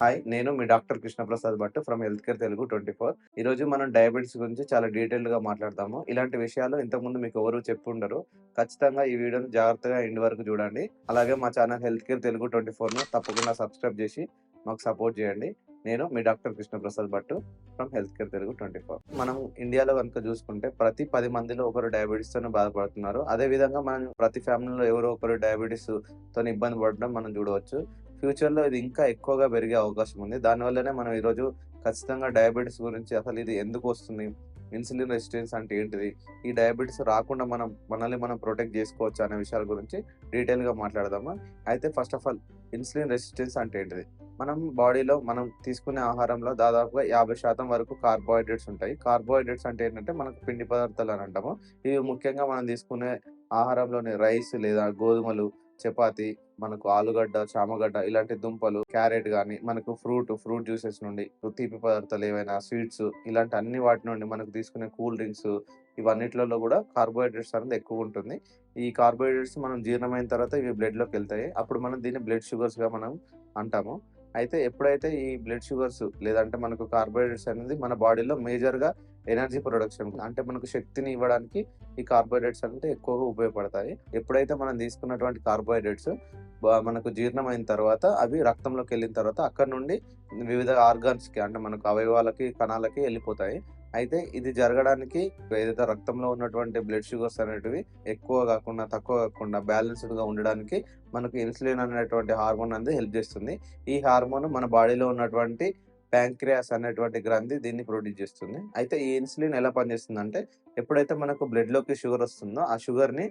Hi నేను మీ doctor Krishnaprasad Bhat from health care Telugu twenty four ఈ రోజు మనం డయాబెటీస్ గురించి చాలా డీటెయిల్గా మాట్లాడతాము ఇలాంటి విషయాలు ఇంతకుముందు మీకు ఎవరు చెప్పుండరు. ఖచ్చితంగా ఈ వీడియోని జాగ్రత్తగా ఎండ్ వరకు చూడండి. అలాగే మా channel health care Telugu twenty ఫోర్ను తప్పకుండా సబ్స్క్రైబ్ చేసి మాకు సపోర్ట్ చేయండి. నేను మీ doctor Krishnaprasad Bhat from health care Telugu twenty four మనం ఇండియాలో కనుక చూసుకుంటే ప్రతి పది మందిలో ఒకరు డయాబెటీస్ తోనే బాధపడుతున్నారు. అదే విధంగా మనం ప్రతి ఫ్యామిలీలో ఎవరో ఒకరు డయాబెటీస్తో ఇబ్బంది పడడం మనం చూడవచ్చు. ఫ్యూచర్లో ఇది ఇంకా ఎక్కువగా పెరిగే అవకాశం ఉంది. దానివల్లనే మనం ఈరోజు ఖచ్చితంగా డయాబెటీస్ గురించి అసలు ఇది ఎందుకు వస్తుంది? ఇన్సులిన్ రెసిస్టెన్స్ అంటే ఏంటిది? ఈ డయాబెటీస్ రాకుండా మనం మనల్ని మనం ప్రొటెక్ట్ చేసుకోవచ్చు అనే విషయాల గురించి డీటెయిల్గా మాట్లాడదాము? అయితే first of all insulin resistance అంటే ఏంటిది? మనం బాడీలో మనం తీసుకునే ఆహారంలో దాదాపుగా యాభై శాతం వరకు కార్బోహైడ్రేట్స్ ఉంటాయి. కార్బోహైడ్రేట్స్ అంటే ఏంటంటే మనకు పిండి పదార్థాలు అని అంటాము. ఇవి ముఖ్యంగా మనం తీసుకునే ఆహారంలోని రైస్ లేదా గోధుమలు చపాతి మనకు ఆలుగడ్డ చామగడ్డ ఇలాంటి దుంపలు క్యారెట్ కానీ మనకు ఫ్రూట్ ఫ్రూట్ జ్యూసెస్ నుండి తీపి పదార్థాలు ఏవైనా స్వీట్స్ ఇలాంటి అన్ని వాటి నుండి మనకు తీసుకునే కూల్ డ్రింక్స్ ఇవన్నిట్లలో కూడా కార్బోహైడ్రేట్స్ అనేది ఎక్కువ ఉంటుంది. ఈ కార్బోహైడ్రేట్స్ మనం జీర్ణమైన తర్వాత ఇవి బ్లడ్లోకి వెళ్తాయి. అప్పుడు మనం దీన్ని బ్లడ్ షుగర్స్గా మనం అంటాము. అయితే ఎప్పుడైతే ఈ బ్లడ్ షుగర్స్ లేదంటే మనకు కార్బోహైడ్రేట్స్ అనేది మన బాడీలో మేజర్గా ఎనర్జీ ప్రొడక్షన్ అంటే మనకు శక్తిని ఇవ్వడానికి ఈ కార్బోహైడ్రేట్స్ అంటే ఎక్కువగా ఉపయోగపడతాయి. ఎప్పుడైతే మనం తీసుకున్నటువంటి కార్బోహైడ్రేట్స్ మనకు జీర్ణమైన తర్వాత అవి రక్తంలోకి వెళ్ళిన తర్వాత అక్కడ నుండి వివిధ ఆర్గాన్స్కి అంటే మనకు అవయవాలకి కణాలకి వెళ్ళిపోతాయి. అయితే ఇది జరగడానికి ఏదైతే రక్తంలో ఉన్నటువంటి బ్లడ్ షుగర్స్ అనేటివి ఎక్కువ కాకుండా తక్కువ కాకుండా బ్యాలెన్స్డ్గా ఉండడానికి మనకు ఇన్సులిన్ అనేటువంటి హార్మోన్ అనేది హెల్ప్ చేస్తుంది. ఈ హార్మోన్ మన బాడీలో ఉన్నటువంటి ప్యాంక్రియాస్ అనేటువంటి గ్రంథి దీన్ని ప్రొడ్యూస్ చేస్తుంది. అయితే ఈ ఇన్సులిన్ ఎలా పనిచేస్తుంది అంటే ఎప్పుడైతే మనకు బ్లడ్లోకి షుగర్ వస్తుందో ఆ షుగర్ని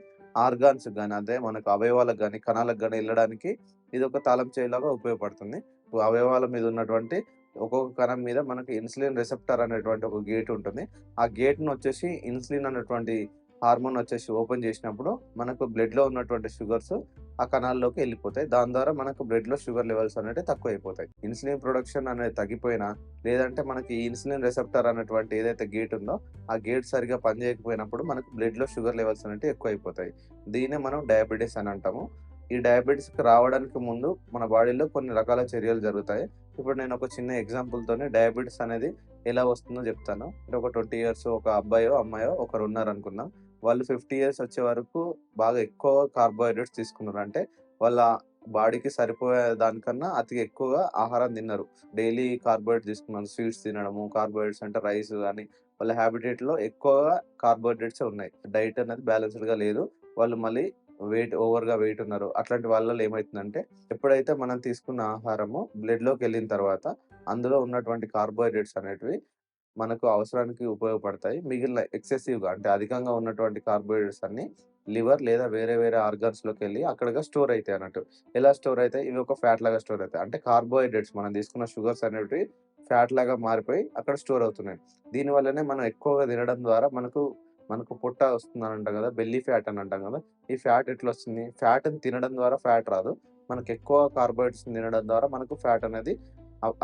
ఆర్గాన్స్ కానీ అదే మనకు అవయవాలకు కానీ కణాలకు కానీ వెళ్ళడానికి ఇది ఒక తాళం చేయలాగా ఉపయోగపడుతుంది. అవయవాల మీద ఉన్నటువంటి ఒక్కొక్క కణం మీద మనకి ఇన్సులిన్ రిసెప్టర్ అనేటువంటి ఒక గేట్ ఉంటుంది. ఆ గేట్ను వచ్చేసి ఇన్సులిన్ అనేటువంటి హార్మోన్ వచ్చేసి ఓపెన్ చేసినప్పుడు మనకు బ్లడ్లో ఉన్నటువంటి షుగర్స్ ఆ కణాల్లోకి వెళ్ళిపోతాయి. దాని ద్వారా మనకు బ్లడ్లో షుగర్ లెవెల్స్ అనేవి తక్కువ అయిపోతాయి ఇన్సులిన్ ప్రొడక్షన్ అనేది తగ్గిపోయినా లేదంటే మనకి ఇన్సులిన్ రిసెప్టర్ అనేటువంటి ఏదైతే గేట్ ఉందో ఆ గేట్ సరిగా పనిచేయకపోయినప్పుడు మనకు బ్లడ్లో షుగర్ లెవెల్స్ అనేవి ఎక్కువ అయిపోతాయి దీనే మనం డయాబెటీస్ అని అంటాము. ఈ డయాబెటీస్ రావడానికి ముందు మన బాడీలో కొన్ని రకాల చర్యలు జరుగుతాయి. ఇప్పుడు నేను ఒక చిన్న ఎగ్జాంపుల్తోనే డయాబెటీస్ అనేది ఎలా వస్తుందో చెప్తాను. అంటే ఒక ట్వంటీ ఇయర్స్ ఒక అబ్బాయో అమ్మాయో ఒకరు ఉన్నారు అనుకుందాం వాళ్ళు ఫిఫ్టీ ఇయర్స్ వచ్చే వరకు బాగా ఎక్కువ కార్బోహైడ్రేట్స్ తీసుకున్నారు. అంటే వాళ్ళ బాడీకి సరిపోయే దానికన్నా అతి ఎక్కువగా ఆహారం తిన్నారు. డైలీ కార్బోహైడ్రేట్ తీసుకున్నారు. స్వీట్స్ తినడము కార్బోహైడ్రేట్స్ అంటే రైస్ కానీ వాళ్ళ హ్యాబిటేట్లో ఎక్కువగా కార్బోహైడ్రేట్స్ ఉన్నాయి. డైట్ అనేది బ్యాలెన్స్డ్గా లేదు. వాళ్ళు మళ్ళీ వెయిట్ ఓవర్గా వెయిట్ ఉన్నారు. అట్లాంటి వాళ్ళలో ఏమవుతుందంటే ఎప్పుడైతే మనం తీసుకున్న ఆహారము బ్లడ్లోకి వెళ్ళిన తర్వాత అందులో ఉన్నటువంటి కార్బోహైడ్రేట్స్ అనేటివి మనకు అవసరానికి ఉపయోగపడతాయి. మిగిలిన ఎక్సెసివ్గా అంటే అధికంగా ఉన్నటువంటి కార్బోహైడ్రేట్స్ అన్ని లివర్ లేదా వేరే వేరే ఆర్గాన్స్లోకి వెళ్ళి అక్కడగా స్టోర్ అవుతాయి అన్నట్టు. ఎలా స్టోర్ అవుతాయి ఇవి ఒక ఫ్యాట్ లాగా స్టోర్ అవుతాయి. అంటే కార్బోహైడ్రేట్స్ మనం తీసుకున్న షుగర్స్ అనేటివి ఫ్యాట్ లాగా మారిపోయి అక్కడ స్టోర్ అవుతున్నాయి. దీని వల్లనే మనం ఎక్కువగా తినడం ద్వారా మనకు మనకు పొట్ట వస్తుంది అని అంటాం కదా బెల్లీ ఫ్యాట్ అని అంటాం కదా ఈ ఫ్యాట్ ఎట్లా వస్తుంది ఫ్యాట్ తినడం ద్వారా ఫ్యాట్ రాదు. మనకు ఎక్కువ కార్బోహైడ్రేట్స్ తినడం ద్వారా మనకు ఫ్యాట్ అనేది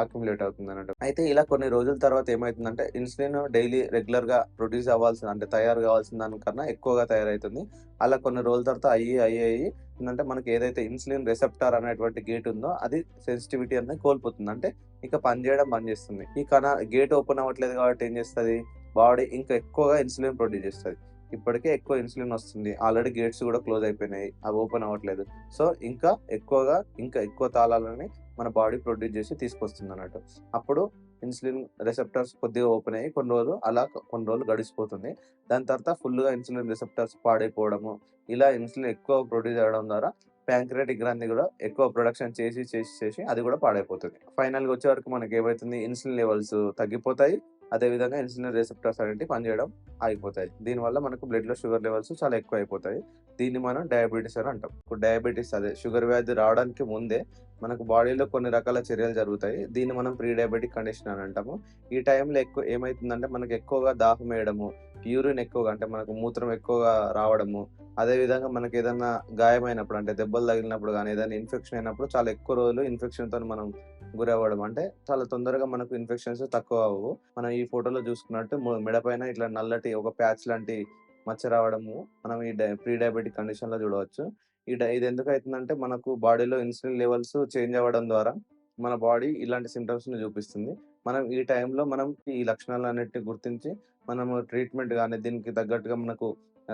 అక్యుములేట్ అవుతుంది అన్నట్టు అయితే ఇలా కొన్ని రోజుల తర్వాత ఏమవుతుందంటే ఇన్సులిన్ డైలీ రెగ్యులర్గా ప్రొడ్యూస్ అవ్వాల్సిన అంటే తయారు కావాల్సిన దానికన్నా ఎక్కువగా తయారవుతుంది అలా కొన్ని రోజుల తర్వాత అయ్యి అయ్యి అయ్యి ఏంటంటే మనకి ఏదైతే ఇన్సులిన్ రిసెప్టార్ అనేటువంటి గేట్ ఉందో అది సెన్సిటివిటీ అనేది కోల్పోతుంది. అంటే ఇక పనిచేయడం బంద్ చేస్తుంది. ఈ కణ గేట్ ఓపెన్ అవ్వట్లేదు కాబట్టి ఏం చేస్తుంది? బాడీ ఇంకా ఎక్కువగా ఇన్సులిన్ ప్రొడ్యూస్ చేస్తుంది. ఇప్పటికే ఎక్కువ ఇన్సులిన్ వస్తుంది. ఆల్రెడీ గేట్స్ కూడా క్లోజ్ అయిపోయినాయి. అవి ఓపెన్ అవ్వట్లేదు. సో ఇంకా ఎక్కువగా ఇంకా ఎక్కువ తాళాలని మన బాడీ ప్రొడ్యూస్ చేసి తీసుకొస్తుంది అన్నట్టు అప్పుడు ఇన్సులిన్ రిసెప్టర్స్ కొద్దిగా ఓపెన్ అయ్యి కొన్ని రోజులు అలా కొన్ని రోజులు గడిచిపోతుంది. దాని తర్వాత ఫుల్గా ఇన్సులిన్ రిసెప్టర్స్ పాడైపోవడము ఇలా ఇన్సులిన్ ఎక్కువ ప్రొడ్యూస్ అవ్వడం ద్వారా ప్యాంక్రియాటిక్ గ్రంథి కూడా ఎక్కువ ప్రొడక్షన్ చేసి చేసి చేసి అది కూడా పాడైపోతుంది. ఫైనల్గా వచ్చే వరకు మనకి ఏమవుతుంది ఇన్సులిన్ లెవెల్స్ తగ్గిపోతాయి. అదేవిధంగా ఇన్సులిన్ రిసెప్టర్స్ అనేవి పనిచేయడం ఆగిపోతాయి. దీనివల్ల మనకు బ్లడ్లో షుగర్ లెవెల్స్ చాలా ఎక్కువ అయిపోతాయి దీన్ని మనం డయాబెటీస్ అని అంటాం. ఇప్పుడు డయాబెటీస్ అదే షుగర్ వ్యాధి రావడానికి ముందే మనకు బాడీలో కొన్ని రకాల చర్యలు జరుగుతాయి. దీన్ని మనం ప్రీ డయాబెటిక్ కండిషన్ అని అంటాము. ఈ టైంలో ఎక్కువ ఏమవుతుందంటే మనకు ఎక్కువగా దాహం వేయడము యూరిన్ ఎక్కువగా అంటే మనకు మూత్రం ఎక్కువగా రావడము అదే విధంగా మనకి ఏదైనా గాయమైనప్పుడు అంటే దెబ్బలు తగిలినప్పుడు కానీ ఏదైనా ఇన్ఫెక్షన్ అయినప్పుడు చాలా ఎక్కువ రోజులు ఇన్ఫెక్షన్తో మనం గురవ్వడం. అంటే చాలా తొందరగా మనకు ఇన్ఫెక్షన్స్ తక్కువ అవ్వవు మనం ఈ ఫోటోలో చూసుకున్నట్టు మెడపైన ఇట్లా నల్లటి ఒక ప్యాచ్ లాంటి మచ్చ రావడము మనం ఈ ప్రీ డయాబెటిక్ కండిషన్లో చూడవచ్చు. ఈ ఇది ఎందుకు అవుతుందంటే మనకు బాడీలో ఇన్సులిన్ లెవెల్స్ చేంజ్ అవ్వడం ద్వారా మన బాడీ ఇలాంటి సింప్టమ్స్‌ని చూపిస్తుంది. మనం ఈ టైంలో మనం ఈ లక్షణాలు అన్నిటిని గుర్తించి మనము ట్రీట్మెంట్ కానీ దీనికి తగ్గట్టుగా మనకు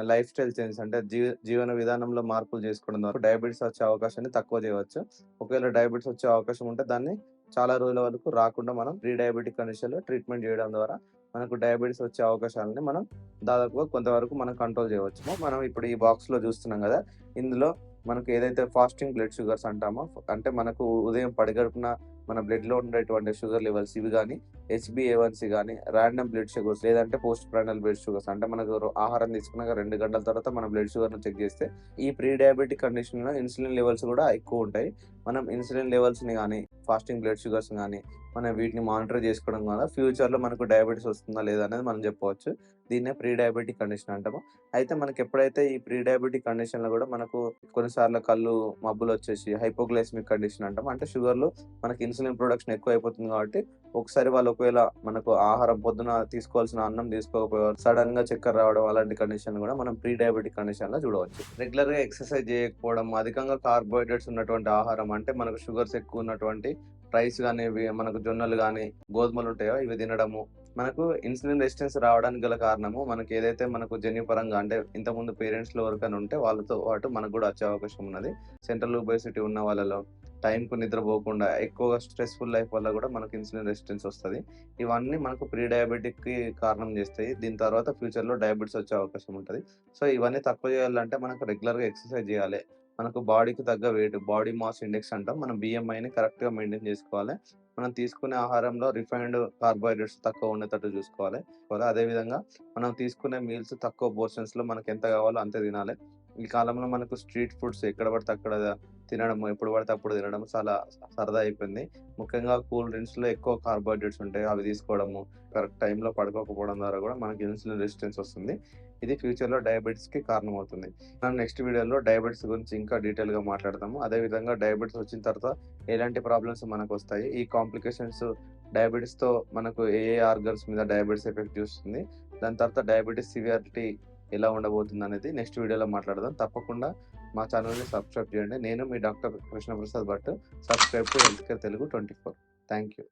లైఫ్ స్టైల్ చేంజ్ అంటే జీవ జీవన విధానంలో మార్పులు చేసుకోవడం ద్వారా డయాబెటిస్ వచ్చే అవకాశాన్ని తక్కువ చేయవచ్చు. ఒకవేళ డయాబెటిస్ వచ్చే అవకాశం ఉంటే దాన్ని చాలా రోజుల వరకు రాకుండా మనం ప్రీ డయాబెటిక్ కండిషన్‌లో ట్రీట్మెంట్ చేయడం ద్వారా మనకు డయాబెటిస్ వచ్చే అవకాశాలని మనం దాదాపుగా కొంతవరకు మనం కంట్రోల్ చేయవచ్చు. మనం ఇప్పుడు ఈ బాక్స్‌లో చూస్తున్నాం కదా ఇందులో మనకు ఏదైతే ఫాస్టింగ్ బ్లడ్ షుగర్స్ అంటామో అంటే మనకు ఉదయం పడిగడుపున మన బ్లడ్‌లో ఉండేటువంటి షుగర్ లెవెల్స్ ఇవి కానీ H B A one C కానీ ర్యాండమ్ బ్లడ్ షుగర్స్ లేదంటే పోస్ట్ ప్రాండల్ బ్లడ్ షుగర్స్ అంటే మనకు ఆహారం తీసుకున్నాక రెండు గంటల తర్వాత మన బ్లడ్ షుగర్ను చెక్ చేస్తే ఈ ప్రీ డయాబెటిక్ కండిషన్‌లో ఇన్సులిన్ లెవెల్స్ కూడా ఎక్కువ ఉంటాయి. మనం ఇన్సులిన్ లెవెల్స్‌ని కానీ ఫాస్టింగ్ బ్లడ్ షుగర్స్‌ని కానీ మనం వీటిని మానిటర్ చేసుకోవడం ద్వారా ఫ్యూచర్‌లో మనకు డయాబెటిస్ వస్తుందా లేదా అనేది మనం చెప్పవచ్చు. దీన్నే ప్రీ డయాబెటిక్ కండిషన్ అంటాము. అయితే మనకి ఎప్పుడైతే ఈ ప్రీ డయాబెటిక్ కండిషన్‌లో కూడా మనకు కొన్నిసార్లు కళ్ళు మబ్బులు వచ్చేసి హైపోగ్లైసెమిక్ కండిషన్ అంటాం. అంటే షుగర్‌లో మనకి ఇన్సులిన్ ప్రొడక్షన్ ఎక్కువైపోతుంది కాబట్టి ఒకసారి వాళ్ళు ఒకవేళ మనకు ఆహారం పొద్దున తీసుకోవాల్సిన అన్నం తీసుకోకపోయారు సడన్గా చక్కెర రావడం అలాంటి కండిషన్ కూడా మనం ప్రీ డయాబెటిక్ కండిషన్‌లో చూడవచ్చు. రెగ్యులర్‌గా ఎక్సర్సైజ్ చేయకపోవడం, అధికంగా కార్బోహైడ్రేట్స్ ఉన్నటువంటి ఆహారం అంటే మనకు షుగర్స్ ఎక్కువ ఉన్నటువంటి రైస్ కానీ మనకు జొన్నలు కానీ గోధుమలు ఉంటాయో ఇవి తినడము. మనకు ఇన్సులిన్ రెసిస్టెన్స్ రావడానికి గల కారణము మనకు ఏదైతే మనకు జన్యుపరంగా అంటే ఇంతకుముందు పేరెంట్స్‌లో ఎవరికైనా ఉంటే వాళ్ళతో పాటు మనకు కూడా వచ్చే అవకాశం ఉన్నది. సెంట్రల్ ఒబేసిటీ ఉన్న వాళ్ళలో టైంకు నిద్రపోకుండా ఎక్కువగా స్ట్రెస్‌ఫుల్ లైఫ్ వల్ల కూడా మనకు ఇన్సులిన్ రెసిస్టెన్స్ వస్తుంది ఇవన్నీ మనకు ప్రీ డయాబెటిక్‌కి కారణం చేస్తాయి. దీని తర్వాత ఫ్యూచర్‌లో డయాబెటిస్ వచ్చే అవకాశం ఉంటుంది సో ఇవన్నీ తక్కువ చేయాలంటే మనకు రెగ్యులర్‌గా ఎక్సర్సైజ్ చేయాలి. మనకు బాడీకి తగ్గ వెయిట్ బాడీ మాస్ ఇండెక్స్ అంటాం. మనం బీఎంఐని కరెక్ట్‌గా మెయింటైన్ చేసుకోవాలి. మనం తీసుకునే ఆహారంలో రిఫైన్డ్ కార్బోహైడ్రేట్స్ తక్కువ ఉండేటట్టు చూసుకోవాలి. అదేవిధంగా మనం తీసుకునే మీల్స్ తక్కువ పోర్షన్స్‌లో మనకు ఎంత కావాలో అంతే తినాలి. ఈ కాలంలో మనకు స్ట్రీట్ ఫుడ్స్ ఎక్కడ పడితే అక్కడ తినడం, ఎప్పుడు పడితే అప్పుడు తినడం చాలా సరదా అయిపోయింది. ముఖ్యంగా కూల్ డ్రింక్స్‌లో ఎక్కువ కార్బోహైడ్రేట్స్ ఉంటాయి. అవి తీసుకోవడము, కరెక్ట్ టైంలో పడుకోకపోవడం ద్వారా కూడా మనకి ఇన్సులిన్ రెసిస్టెన్స్ వస్తుంది. ఇది ఫ్యూచర్‌లో డయాబెటిస్‌కి కారణమవుతుంది. మనం నెక్స్ట్ వీడియోలో డయాబెటిస్ గురించి ఇంకా డీటెయిల్‌గా మాట్లాడతాము. అదేవిధంగా డయాబెటిస్ వచ్చిన తర్వాత ఎలాంటి ప్రాబ్లమ్స్ మనకు వస్తాయి ఈ కాంప్లికేషన్స్ డయాబెటిస్‌తో మనకు ఏ ఏ ఆర్గన్స్ మీద డయాబెటిస్ ఎఫెక్ట్ చూస్తుంది, దాని తర్వాత డయాబెటిస్ సివియారిటీ ఎలా ఉండబోతుందనేది నెక్స్ట్ వీడియోలో మాట్లాడదాం. తప్పకుండా మా ఛానల్ని సబ్స్క్రైబ్ చేయండి. నేను మీ doctor Krishnaprasad Bhat. Subscribe to health care Telugu twenty four thank you.